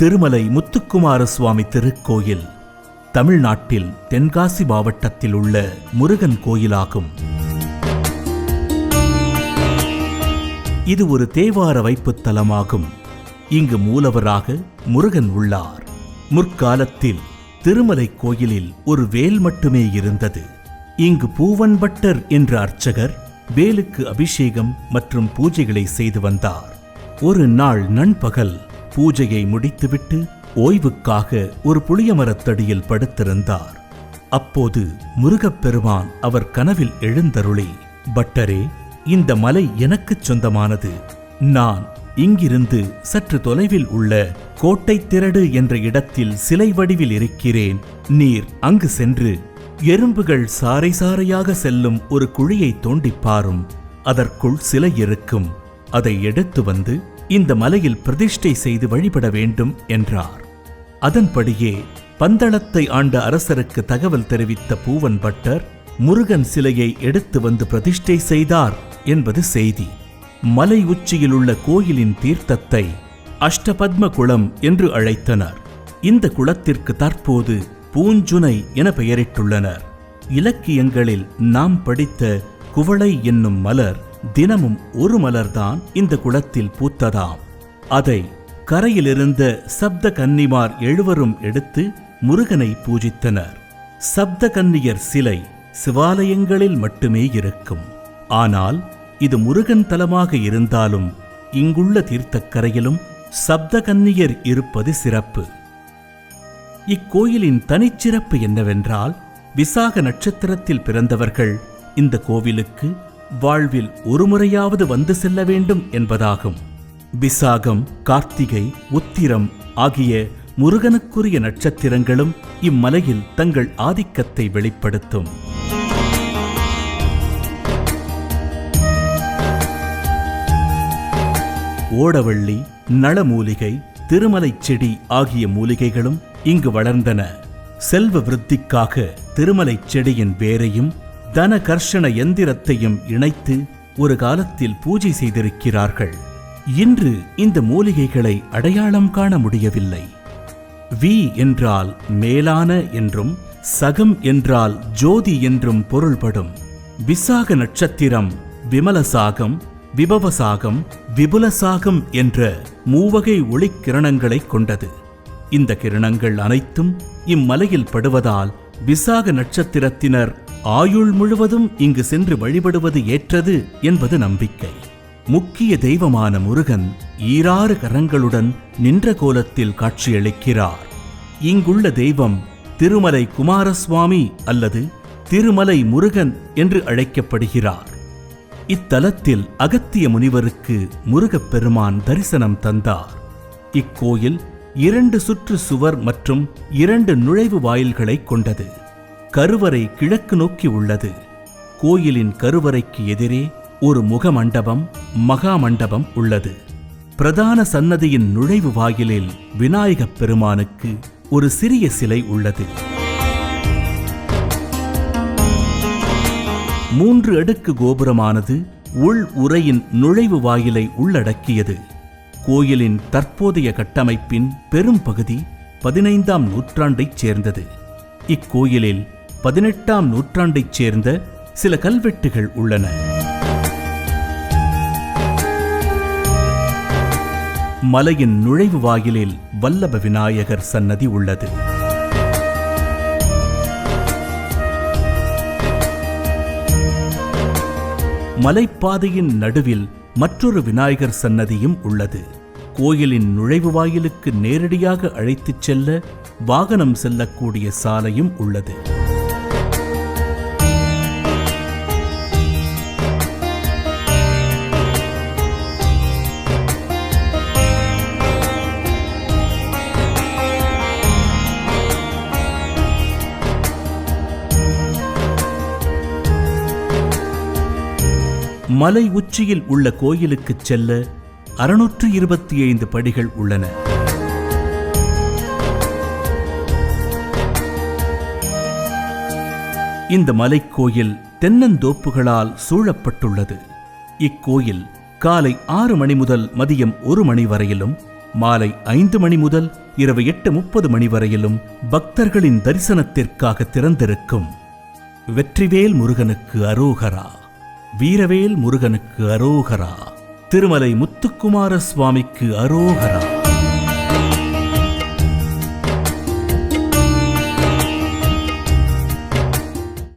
திருமலை முத்துக்குமார சுவாமி திருக்கோயில் தமிழ்நாட்டில் தென்காசி மாவட்டத்தில் உள்ள முருகன் கோயிலாகும். இது ஒரு தேவார வைப்புத்தலமாகும் இங்கு மூலவராக முருகன் உள்ளார். முற்காலத்தில் திருமலை கோயிலில் ஒரு வேல் மட்டுமே இருந்தது. இங்கு பூவன்பட்டர் என்ற அர்ச்சகர் வேலுக்கு அபிஷேகம் மற்றும் பூஜைகளை செய்து வந்தார். ஒரு நாள் நண்பகல் பூஜையை முடித்துவிட்டு ஓய்வுக்காக ஒரு புளிய மரத்தடியில் படுத்திருந்தார். அப்போது முருகப்பெருமான் அவர் கனவில் எழுந்தருளி பட்டரே இந்த மலை எனக்குச் சொந்தமானது. நான் இங்கிருந்து சற்று தொலைவில் உள்ள கோட்டை திரடு என்ற இடத்தில் சிலை வடிவில் இருக்கிறேன். நீர் அங்கு சென்று எறும்புகள் சாறை சாறையாக செல்லும் ஒரு குழியை தோண்டிப் பாரும். அதற்குள் சிலை இருக்கும். அதை எடுத்து வந்து இந்த மலையில் பிரதிஷ்டை செய்து வழிபட வேண்டும் என்றார். அதன்படியே பந்தளத்தை ஆண்ட அரசருக்கு தகவல் தெரிவித்த பூவன் பட்டர் முருகன் சிலையை எடுத்து வந்து பிரதிஷ்டை செய்தார் என்பது செய்தி. மலை உச்சியில் உள்ள கோயிலின் தீர்த்தத்தை அஷ்டபத்ம குளம் என்று அழைத்தனர். இந்த குளத்திற்கு தற்போது பூஞ்சுனை என பெயரிட்டுள்ளனர். இலக்கியங்களில் நாம் படித்த குவளை என்னும் மலர் தினமும் ஒரு மலர்தான் இந்த குளத்தில் பூத்ததாம். அதை கரையிலிருந்த சப்த கன்னிமார் எழுவரும் எடுத்து முருகனை பூஜித்தனர். சப்த கன்னியர் சிலை சிவாலயங்களில் மட்டுமே இருக்கும். ஆனால் இது முருகன் தலமாக இருந்தாலும் இங்குள்ள தீர்த்தக்கரையிலும் சப்த கன்னியர் இருப்பது சிறப்பு. இக்கோயிலின் தனிச்சிறப்பு என்னவென்றால் விசாக நட்சத்திரத்தில் பிறந்தவர்கள் இந்த கோவிலுக்கு வாழ்வில் ஒருமுறையாவது வந்து செல்ல வேண்டும் என்பதாகும். விசாகம் கார்த்திகை உத்திரம் ஆகிய முருகனுக்குரிய நட்சத்திரங்களும் இம்மலையில் தங்கள் ஆதிக்கத்தை வெளிப்படுத்தும். ஓடவள்ளி நளமூலிகை திருமலை செடி ஆகிய மூலிகைகளும் இங்கு வளர்ந்தன. செல்வ விருத்திக்காக திருமலை செடியின் வேரையும் தன கர்ஷண எந்திரத்தையும் இணைத்து ஒரு காலத்தில் பூஜை செய்திருக்கிறார்கள். இன்று இந்த மூலிகைகளை அடையாளம் காண முடியவில்லை. வி என்றால் மேலான என்றும் சகம் என்றால் ஜோதி என்றும் பொருள்படும். விசாக நட்சத்திரம் விமலசாகம் விபவசாகம் விபுலசாகம் என்ற மூவகை ஒளிக்கிரணங்களை கொண்டது. இந்த கிரணங்கள் அனைத்தும் இம்மலையில் படுவதால் விசாக நட்சத்திரத்தினர் ஆயுள் முழுவதும் இங்கு சென்று வழிபடுவது ஏற்றது என்பது நம்பிக்கை. முக்கிய தெய்வமான முருகன் ஈராறு கரங்களுடன் நின்ற கோலத்தில் காட்சியளிக்கிறார். இங்குள்ள தெய்வம் திருமலை குமாரசுவாமி அல்லது திருமலை முருகன் என்று அழைக்கப்படுகிறார். இத்தலத்தில் அகத்திய முனிவருக்கு முருகப் பெருமான் தரிசனம் தந்தார். இக்கோயில் இரண்டு சுற்று சுவர் மற்றும் இரண்டு நுழைவு வாயில்களை கொண்டது. கருவறை கிழக்கு நோக்கி உள்ளது. கோயிலின் கருவறைக்கு எதிரே ஒரு முகமண்டபம் மகா மண்டபம் உள்ளது. பிரதான சன்னதியின் நுழைவு வாயிலில் விநாயகப் பெருமானுக்கு ஒரு சிறிய சிலை உள்ளது. மூன்று அடுக்கு கோபுரமானது உள் உரையின் நுழைவு வாயிலை உள்ளடக்கியது. கோயிலின் தற்போதைய கட்டமைப்பின் பெரும் பகுதி பதினைந்தாம் நூற்றாண்டைச் சேர்ந்தது. இக்கோயிலில் பதினெட்டாம் நூற்றாண்டைச் சேர்ந்த சில கல்வெட்டுகள் உள்ளன. மலையின் நுழைவு வாயிலில் வல்லப விநாயகர் சன்னதி உள்ளது. மலைப்பாதையின் நடுவில் மற்றொரு விநாயகர் சன்னதியும் உள்ளது. கோயிலின் நுழைவு வாயிலுக்கு நேரடியாக அழைத்துச் செல்ல வாகனம் செல்லக்கூடிய சாலையும் உள்ளது. மலை உச்சியில் உள்ள கோயிலுக்கு செல்ல அறுநூற்று இருபத்தி ஐந்து படிகள் உள்ளன. இந்த மலைக்கோயில் தென்னந்தோப்புகளால் சூழப்பட்டுள்ளது. இக்கோயில் காலை ஆறு மணி முதல் மதியம் ஒரு மணி வரையிலும் மாலை ஐந்து மணி முதல் இரவு எட்டு முப்பது மணி வரையிலும் பக்தர்களின் தரிசனத்திற்காக திறந்திருக்கும். வெற்றிவேல் முருகனுக்கு அரோகரா. வீரவேல் முருகனுக்கு அரோகரா. திருமலை முத்துக்குமார சுவாமிக்கு அரோகரா.